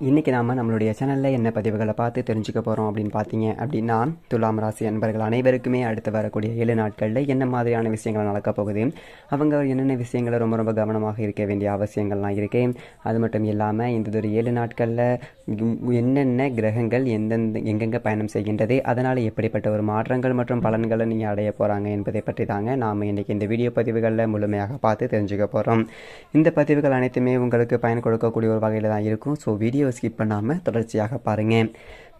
இன்றைக்கி நாம் நம்மளுடைய சேனலில் என்ன பதிவுகளை பார்த்து தெரிஞ்சுக்க போகிறோம் அப்படின்னு பார்த்தீங்க அப்படின்னா துலாம் ராசி அன்பர்கள் அனைவருக்குமே அடுத்து வரக்கூடிய ஏழு நாட்களில் என்ன மாதிரியான விஷயங்கள் நடக்க போகுது அவங்க என்னென்ன விஷயங்களை ரொம்ப ரொம்ப கவனமாக இருக்க வேண்டிய அவசியங்கள்லாம் இருக்குது அது மட்டும் இல்லாமல் இந்த ஒரு ஏழு நாட்களில் என்னென்ன கிரகங்கள் எந்தெந்த எங்கெங்கே பயணம் செய்கின்றது அதனால் எப்படிப்பட்ட ஒரு மாற்றங்கள் மற்றும் பலன்களை நீங்கள் அடைய போகிறாங்க என்பதை பற்றி தாங்க நாம் இன்றைக்கி இந்த வீடியோ பதிவுகளில் முழுமையாக பார்த்து தெரிஞ்சுக்க போகிறோம் இந்த பதிவுகள் அனைத்துமே உங்களுக்கு பயன் கொடுக்கக்கூடிய ஒரு வகையில் தான் இருக்கும். ஸோ வீடியோ ஸ்கிப் பண்ணாமல் தொடர்ச்சியாக பாருங்கள்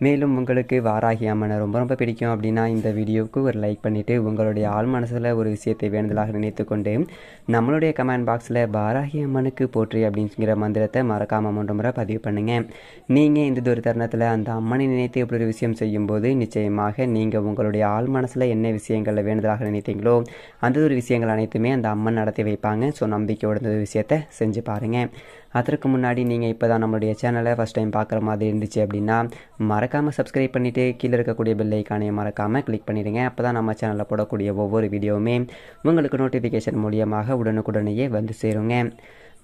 மேலும் உங்களுக்கு வாராகி அம்மனை ரொம்ப ரொம்ப பிடிக்கும் அப்படின்னா இந்த வீடியோவுக்கு ஒரு லைக் பண்ணிவிட்டு உங்களுடைய ஆள் மனசில் ஒரு விஷயத்தை வேண்டுதலாக நினைத்து கொண்டு நம்மளுடைய கமெண்ட் பாக்ஸில் வாராகி அம்மனுக்கு போற்றி அப்படிங்கிற மந்திரத்தை மறக்காமல் மூன்று முறை பதிவு பண்ணுங்கள் நீங்கள் இந்த ஒரு தருணத்தில் அந்த அம்மனை நினைத்து இப்படி ஒரு விஷயம் செய்யும்போது நிச்சயமாக நீங்கள் உங்களுடைய ஆள் மனசில் என்ன விஷயங்களில் வேண்டுதலாக நினைத்தீங்களோ அந்த ஒரு விஷயங்கள் அனைத்துமே அந்த அம்மன் நடத்தி வைப்பாங்க. ஸோ நம்பிக்கையோட ஒரு விஷயத்தை செஞ்சு பாருங்கள் அதற்கு முன்னாடி நீங்கள் இப்போ தான் நம்மளுடைய சேனலை ஃபஸ்ட் டைம் பார்க்குற மாதிரி இருந்துச்சு அப்படின்னா மற மறக்காமல் சப்ஸ்கிரைப் பண்ணிவிட்டு கீழே இருக்கக்கூடிய பெல் ஐக்கானையும் மறக்காமல் கிளிக் பண்ணிடுங்க. அப்போ தான் நம்ம சேனலில் போடக்கூடிய ஒவ்வொரு வீடியோவுமே உங்களுக்கு நோட்டிஃபிகேஷன் மூலியமாக உடனுக்குடனேயே வந்து சேருங்க.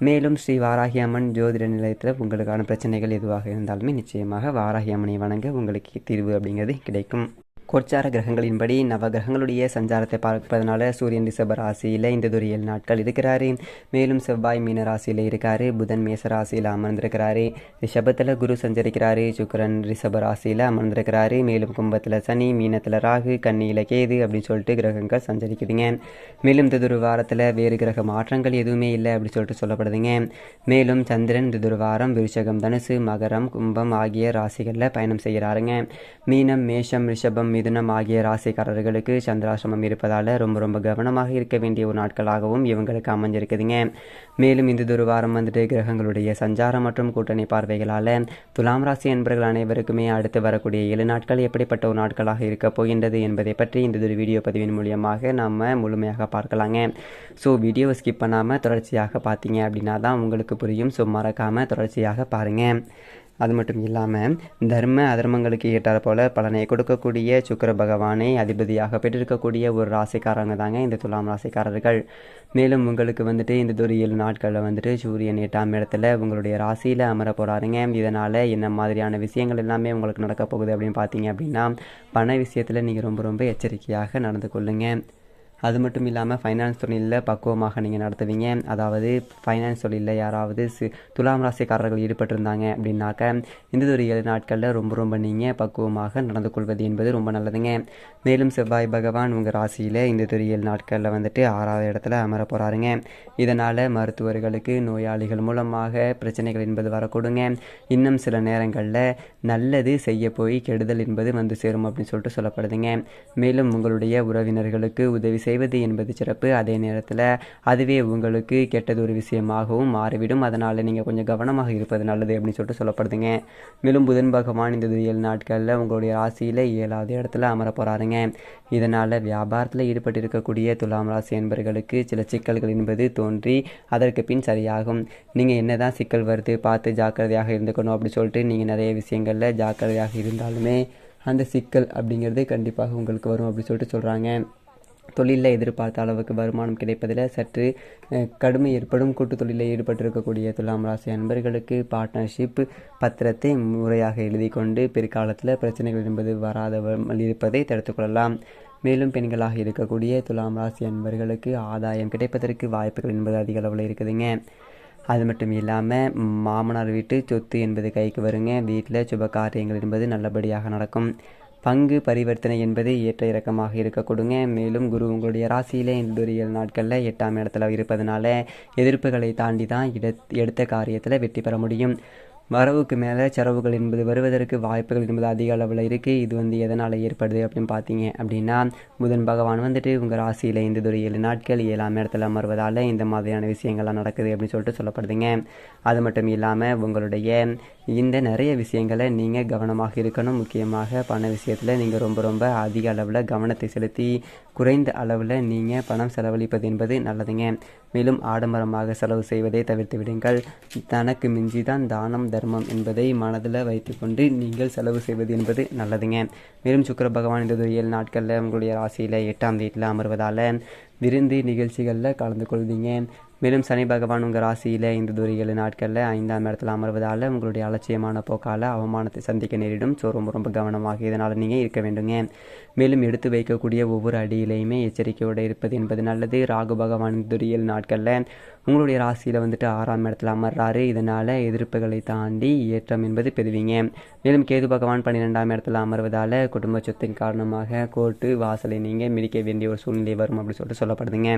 மேலும் ஸ்ரீ வாராகி அம்மன் ஜோதிட நிலையத்தில் உங்களுக்கான பிரச்சனைகள் எதுவாக இருந்தாலுமே நிச்சயமாக வாராகி அம்மனை வணங்க உங்களுக்கு தீர்வு அப்படிங்கிறது கிடைக்கும். கோச்சார கிரகங்களின்படி நவ கிரகங்களுடைய சஞ்சாரத்தை பார்ப்பதனால சூரியன் ரிஷப ராசியில் இந்த ஒரு ஏழு நாட்கள் இருக்கிறாரு. மேலும் செவ்வாய் மீன ராசியில் இருக்கார். புதன் மேச ராசியில் அமர்ந்திருக்கிறாரு. ரிஷபத்தில் குரு சஞ்சரிக்கிறாரு. சுக்கரன் ரிஷப ராசியில் அமர்ந்திருக்கிறாரு. மேலும் கும்பத்தில் சனி மீனத்தில் ராகு கண்ணியில் கேது அப்படின்னு சொல்லிட்டு கிரகங்கள் சஞ்சரிக்குதுங்க. மேலும் இந்த ஒரு வாரத்தில் வேறு கிரக மாற்றங்கள் எதுவுமே இல்லை அப்படின்னு சொல்லிட்டு சொல்லப்படுதுங்க. மேலும் சந்திரன் இந்த ஒரு வாரம் விருஷகம் தனுசு மகரம் கும்பம் ஆகிய ராசிகளில் பயணம் செய்கிறாருங்க. மீனம் மேஷம் ரிஷபம் மிதுனம் ஆகிய ராசிக்காரர்களுக்கு சந்திராசிரமம் இருப்பதால் ரொம்ப ரொம்ப கவனமாக இருக்க வேண்டிய ஒரு நாட்களாகவும் இவங்களுக்கு அமைஞ்சிருக்குதுங்க. மேலும் இந்த ஒரு வாரம் வந்துட்டு கிரகங்களுடைய சஞ்சாரம் மற்றும் கூட்டணி பார்வைகளால் துலாம் ராசி என்பர்கள் அனைவருக்குமே அடுத்து வரக்கூடிய ஏழு நாட்கள் எப்படிப்பட்ட ஒரு நாட்களாக இருக்க போகின்றது என்பதை பற்றி இந்த ஒரு வீடியோ பதிவின் மூலியமாக நம்ம முழுமையாக பார்க்கலாங்க. ஸோ வீடியோவை ஸ்கிப் பண்ணாமல் தொடர்ச்சியாக பார்த்தீங்க அப்படின்னா தான் உங்களுக்கு புரியும். ஸோ மறக்காமல் தொடர்ச்சியாக பாருங்கள் அது மட்டும் இல்லாமல் தர்ம அதர்மங்களுக்கு ஏற்றாறு போல பலனை கொடுக்கக்கூடிய சுக்கர பகவானை அதிபதியாக பெற்றிருக்கக்கூடிய ஒரு ராசிக்காரங்க தாங்க இந்த துலாம் ராசிக்காரர்கள். மேலும் உங்களுக்கு வந்துட்டு இந்த ஒரு ஏழு நாட்களில் வந்துட்டு சூரியன் எட்டாம் இடத்துல உங்களுடைய ராசியில் அமர போகிறாருங்க இதனால் என்ன மாதிரியான விஷயங்கள் எல்லாமே உங்களுக்கு நடக்க போகுது அப்படின்னு பார்த்தீங்க அப்படின்னா பண விஷயத்தில் நீங்கள் ரொம்ப ரொம்ப எச்சரிக்கையாக நடந்து கொள்ளுங்கள் அது மட்டும் இல்லாமல் ஃபைனான்ஸ் தொழிலில் பக்குவமாக நீங்கள் நடத்துவீங்க. அதாவது ஃபைனான்ஸ் தொழிலில் யாராவது சி துலாம் ராசிக்காரர்கள் ஈடுபட்டிருந்தாங்க அப்படின்னாக்க இந்த ஒரு ஏழு நாட்களில் ரொம்ப ரொம்ப நீங்கள் பக்குவமாக நடந்து கொள்வது என்பது ரொம்ப நல்லதுங்க. மேலும் செவ்வாய் பகவான் உங்கள் ராசியில் இந்த ஒரு ஏழு நாட்களில் வந்துட்டு ஆறாவது இடத்துல அமர போகிறாருங்க இதனால் மருத்துவர்களுக்கு நோயாளிகள் மூலமாக பிரச்சனைகள் என்பது வரக்கூடுங்க. இன்னும் சில நேரங்களில் நல்லது செய்ய போய் கெடுதல் என்பது வந்து சேரும் அப்படின்னு சொல்லிட்டு சொல்லப்படுதுங்க. மேலும் உங்களுடைய உறவினர்களுக்கு உதவி செய்ய செய்வது என்பது சிறப்பு. அதே நேரத்தில் அதுவே உங்களுக்கு கெட்டது ஒரு விஷயமாகவும் மாறிவிடும். அதனால் நீங்கள் கொஞ்சம் கவனமாக இருப்பது நல்லது அப்படின்னு சொல்லிட்டு சொல்லப்படுதுங்க. மேலும் புதன் பகவான் இந்த ஏழு நாட்களில் உங்களுடைய ராசியில் ஏழாவது இடத்துல அமர போகிறாருங்க இதனால் வியாபாரத்தில் ஈடுபட்டிருக்கக்கூடிய துலாம் ராசி என்பவர்களுக்கு சில சிக்கல்கள் என்பது தோன்றி அதற்கு பின் சரியாகும். நீங்கள் என்ன தான் சிக்கல் வருது பார்த்து ஜாக்கிரதையாக இருந்துக்கணும் அப்படின்னு சொல்லிட்டு நீங்கள் நிறைய விஷயங்களில் ஜாக்கிரதையாக இருந்தாலுமே அந்த சிக்கல் அப்படிங்கிறது கண்டிப்பாக உங்களுக்கு வரும் அப்படி சொல்லிட்டு சொல்கிறாங்க தொழிலில் எதிர்பார்த்த அளவுக்கு வருமானம் கிடைப்பதில் சற்று கடுமை ஏற்படும். கூட்டு தொழிலில் ஈடுபட்டிருக்கக்கூடிய துலாம் ராசி அன்பர்களுக்கு பார்ட்னர்ஷிப் பத்திரத்தை முறையாக எழுதி கொண்டு பிற்காலத்தில் பிரச்சனைகள் என்பது வராத இருப்பதை தடுத்துக்கொள்ளலாம் மேலும் பெண்களாக இருக்கக்கூடிய துலாம் ராசி அன்பர்களுக்கு ஆதாயம் கிடைப்பதற்கு வாய்ப்புகள் என்பது அதிக அளவில் இருக்குதுங்க. அது மட்டும் இல்லாமல் மாமனார் வீட்டு சொத்து என்பது கைக்கு வருங்க. வீட்டில் சுப காரியங்கள் என்பது நல்லபடியாக நடக்கும். பங்கு பரிவர்த்தனை என்பது ஏற்ற இறக்கமாக இருக்க கொடுங்க. மேலும் குரு உங்களுடைய ராசியிலே இந்த ஏழு நாட்களில் எட்டாம் இடத்துல இருப்பதனால எதிர்ப்புகளை தாண்டி தான் எடுத்த காரியத்தில் வெற்றி பெற முடியும். வரவுக்கு மேலே செலவுகள் என்பது வருவதற்கு வாய்ப்புகள் என்பது அதிக அளவில் இருக்குது இது வந்து எதனால் ஏற்படுது அப்படின்னு பார்த்தீங்க அப்படின்னா புதன் பகவான் வந்துட்டு உங்கள் ராசியில் இந்த ஒரு ஏழு நாட்கள் ஏழாம் இடத்துல அமர்வதால் இந்த மாதிரியான விஷயங்கள்லாம் நடக்குது அப்படின்னு சொல்லிட்டு சொல்லப்படுதுங்க. அது மட்டும் இல்லாமல் உங்களுடைய இந்த நிறைய விஷயங்களை நீங்கள் கவனமாக இருக்கணும். முக்கியமாக பண விஷயத்தில் நீங்கள் ரொம்ப ரொம்ப அதிக அளவில் கவனத்தை செலுத்தி குறைந்த அளவில் நீங்கள் பணம் செலவழிப்பது என்பது நல்லதுங்க. மேலும் ஆடம்பரமாக செலவு செய்வதை தவிர்த்து விடுங்கள். தனக்கு மிஞ்சி தான் தானம் தர்மம் என்பதை மனதில் வைத்துக்கொண்டு நீங்கள் செலவு செய்வது என்பது நல்லதுங்க. மேலும் சுக்கர பகவான் இந்த ஏழு நாட்களில் உங்களுடைய ராசியில் எட்டாம் வீட்டில் அமர்வதால் விருந்து நிகழ்ச்சிகளில் கலந்து கொள்வீங்க. மேலும் சனி பகவான் உங்கள் ராசியில் இந்த ஒரு ஏழு நாட்களில் ஐந்தாம் இடத்துல அமர்வதால் உங்களுடைய அலட்சியமான போக்கால் அவமானத்தை சந்திக்க நேரிடும். ஸோ ரொம்ப ரொம்ப கவனமாக இதனால் நீங்கள் இருக்க வேண்டுங்க. மேலும் எடுத்து வைக்கக்கூடிய ஒவ்வொரு அடியிலையுமே எச்சரிக்கையோடு இருப்பது என்பது நல்லது. ராகு பகவான் இந்த துரியல் ஏழு நாட்களில் உங்களுடைய ராசியில் வந்துட்டு ஆறாம் இடத்துல அமர்றாரு. இதனால் எதிர்ப்புகளை தாண்டி ஏற்றம் என்பது பெறுவீங்க. மேலும் கேது பகவான் பன்னிரெண்டாம் இடத்துல அமர்வதால் குடும்ப சொத்தின் காரணமாக கோர்ட்டு வாசலை நீங்கள் மிதிக்க வேண்டிய ஒரு சூழ்நிலை வரும் அப்படின்னு சொல்லிட்டு சொல்லப்படுதுங்க.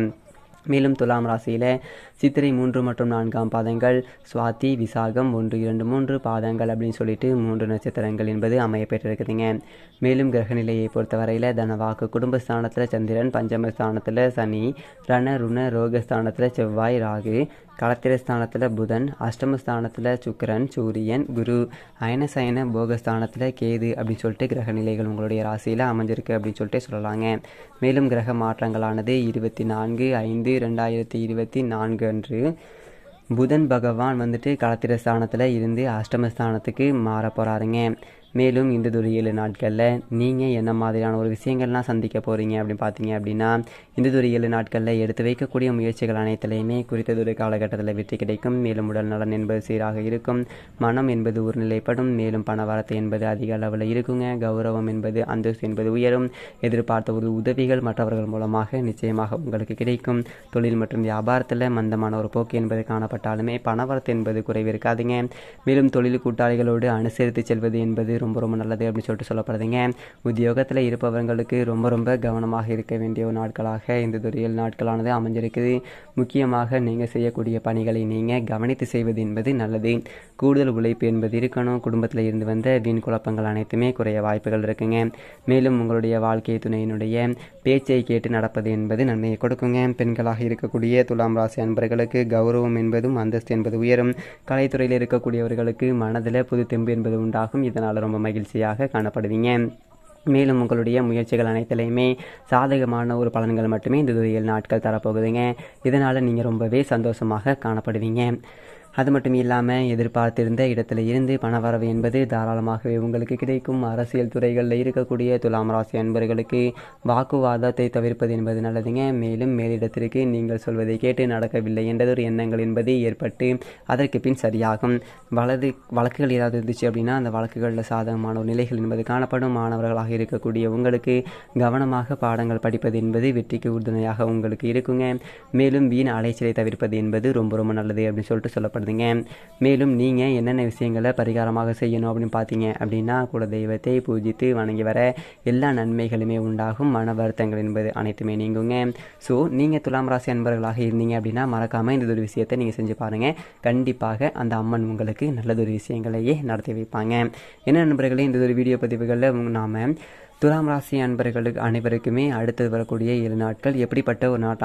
மேலும் துலாம் ராசியில் சித்திரை மூன்று மற்றும் நான்காம் பாதங்கள் சுவாதி விசாகம் ஒன்று இரண்டு மூன்று பாதங்கள் அப்படின்னு சொல்லிட்டு மூன்று நட்சத்திரங்கள் என்பது அமையப்பெற்றிருக்குதுங்க மேலும் கிரகநிலையை பொறுத்தவரையில் தனவாக்கு குடும்பஸ்தானத்தில் சந்திரன் பஞ்சமஸ்தானத்தில் சனி ரண ருண ரோகஸ்தானத்தில் செவ்வாய் ராகு களத்திரஸ்தானத்தில் புதன் அஷ்டமஸ்தானத்தில் சுக்கரன் சூரியன் குரு அயனசயன போகஸ்தானத்தில் கேது அப்படின்னு சொல்லிட்டு கிரக நிலைகள் உங்களுடைய ராசியில் அமைஞ்சிருக்கு அப்படின்னு சொல்லிட்டு சொல்லலாங்க. மேலும் கிரக மாற்றங்களானது இருபத்தி நான்கு ஐந்து ரெண்டாயிரத்தி இருபத்தி நான்கு அன்று புதன் பகவான் வந்துட்டு களத்திர ஸ்தானத்தில் இருந்து அஷ்டமஸ்தானத்துக்கு மாற போகிறாருங்க மேலும் இந்த ஒரு ஏழு நாட்களில் நீங்கள் என்ன மாதிரியான ஒரு விஷயங்கள்லாம் சந்திக்க போகிறீங்க அப்படின்னு பார்த்தீங்க அப்படின்னா இந்த ஒரு ஏழு நாட்களில் எடுத்து வைக்கக்கூடிய முயற்சிகள் அனைத்துலையுமே குறித்ததொரு காலகட்டத்தில் வெற்றி கிடைக்கும். மேலும் உடல் நலன் என்பது சீராக இருக்கும். மனம் என்பது ஒரு நிலைப்படும் மேலும் பணவரத்து என்பது அதிக அளவில் இருக்குங்க. கௌரவம் என்பது அந்தஸ்து என்பது உயரும். எதிர்பார்த்த ஒரு உதவிகள் மற்றவர்கள் மூலமாக நிச்சயமாக உங்களுக்கு கிடைக்கும். தொழில் மற்றும் வியாபாரத்தில் மந்தமான ஒரு போக்கு என்பது காணப்பட்டாலுமே பணவரத்து என்பது குறைவு இருக்காதுங்க. மேலும் தொழில் கூட்டாளிகளோடு அனுசரித்து செல்வது என்பது ரொம்ப ரொம்ப நல்லது அப்படின்னு சொல்லிட்டு சொல்லப்படுதுங்க. உத்தியோகத்தில் இருப்பவர்களுக்கு ரொம்ப ரொம்ப கவனமாக இருக்க வேண்டிய ஒரு நாட்களாக இந்த துறையில் நாட்களானது அமைஞ்சிருக்குது. முக்கியமாக நீங்கள் செய்யக்கூடிய பணிகளை நீங்கள் கவனித்து செய்வது என்பது நல்லது. கூடுதல் உழைப்பு என்பது இருக்கணும். குடும்பத்தில் இருந்து வந்த வீண் குழப்பங்கள் அனைத்துமே குறைய வாய்ப்புகள் இருக்குங்க. மேலும் உங்களுடைய வாழ்க்கை துணையினுடைய பேச்சை கேட்டு நடப்பது என்பது நன்மையை கொடுக்குங்க. பெண்களாக இருக்கக்கூடிய துலாம் ராசி அன்பர்களுக்கு கௌரவம் என்பதும் அந்தஸ்து என்பது உயரும். கலைத்துறையில் இருக்கக்கூடியவர்களுக்கு மனதில் புது தெம்பு என்பது உண்டாகும். இதனால் ரொம்ப மகிழ்ச்சியாக காணப்படுவீங்க. மேலும் உங்களுடைய முயற்சிகள் அனைத்துலையுமே சாதகமான ஒரு பலன்கள் மட்டுமே இந்த ஏழு நாட்கள் தரப்போகுதுங்க. இதனால் நீங்கள் ரொம்பவே சந்தோஷமாக காணப்படுவீங்க. அது மட்டும் இல்லாமல் எதிர்பார்த்திருந்த இடத்துல இருந்து பணவரவு என்பது தாராளமாகவே உங்களுக்கு கிடைக்கும். அரசியல் துறைகளில் இருக்கக்கூடிய துலாம் ராசி அன்பர்களுக்கு வாக்குவாதத்தை தவிர்ப்பது என்பது நல்லதுங்க. மேலும் மேலிடத்திற்கு நீங்கள் சொல்வதை கேட்டு நடக்கவில்லை என்றதொரு எண்ணங்கள் என்பது ஏற்பட்டு அதற்கு பின் சரியாகும். வலது வழக்குகள் ஏதாவது இருந்துச்சு அப்படின்னா அந்த வழக்குகளில் சாதகமான ஒரு நிலைகள் என்பது காணப்படும். மாணவர்களாக இருக்கக்கூடிய உங்களுக்கு கவனமாக பாடங்கள் படிப்பது என்பது வெற்றிக்கு உறுதுணையாக உங்களுக்கு இருக்குங்க. மேலும் வீண் அலைச்சலை தவிர்ப்பது என்பது ரொம்ப ரொம்ப நல்லது அப்படின்னு சொல்லிட்டு இருந்தீங்க மேலும் நீங்கள் என்னென்ன விஷயங்களை பரிகாரமாக செய்யணும் அப்படின்னு பார்த்தீங்க அப்படின்னா குல தெய்வத்தை பூஜித்து வணங்கி வர எல்லா நன்மைகளுமே உண்டாகும். மன வருத்தங்கள் என்பது அனைத்துமே நீங்குங்க. ஸோ நீங்கள் துலாம் ராசி அன்பர்களாக இருந்தீங்க அப்படின்னா மறக்காமல் இந்த ஒரு விஷயத்தை நீங்கள் செஞ்சு பாருங்கள் கண்டிப்பாக அந்த அம்மன் உங்களுக்கு நல்லதொரு விஷயங்களையே நடத்தி வைப்பாங்க. என்ன நண்பர்களே இந்த ஒரு வீடியோ பதிவுகளில் நாம் துலாம் ராசி அன்பர்களுக்கு அனைவருக்குமே அடுத்து வரக்கூடிய ஏழு நாட்கள் எப்படிப்பட்ட ஒரு நாட்டாக